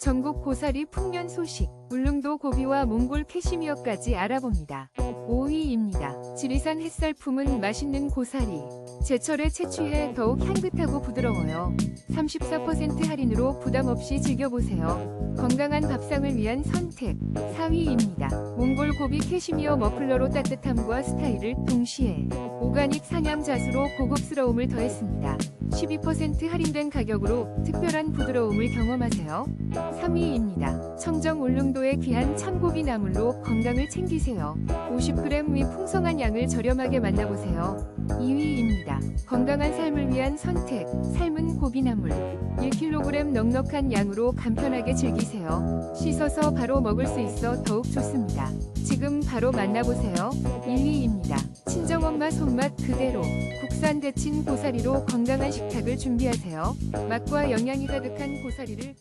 전국 고사리 풍년 소식, 울릉도 고비와 몽골 캐시미어까지 알아봅니다. 5위입니다. 지리산 햇살품은 맛있는 고사리. 제철에 채취해 더욱 향긋하고 부드러워요. 34% 할인으로 부담 없이 즐겨보세요. 건강한 밥상을 위한 선택. 4위입니다. 몽골 고비 캐시미어 머플러로 따뜻함과 스타일을 동시에 오가닉 상향 자수로 고급스러움을 더했습니다. 12% 할인된 가격으로 특별한 부드러움을 경험하세요. 3위입니다. 청정 울릉도의 귀한 참고비 나물로 건강을 챙기세요. 50g 위 풍성한 양을 저렴하게 만나보세요. 2위입니다. 건강한 삶을 위한 선택, 삶은 고비나물. 1kg 넉넉한 양으로 간편하게 즐기세요. 씻어서 바로 먹을 수 있어 더욱 좋습니다. 지금 바로 만나보세요. 1위입니다. 친정엄마 손맛 그대로 국산 데친 고사리로 건강한 식탁을 준비하세요. 맛과 영양이 가득한 고사리를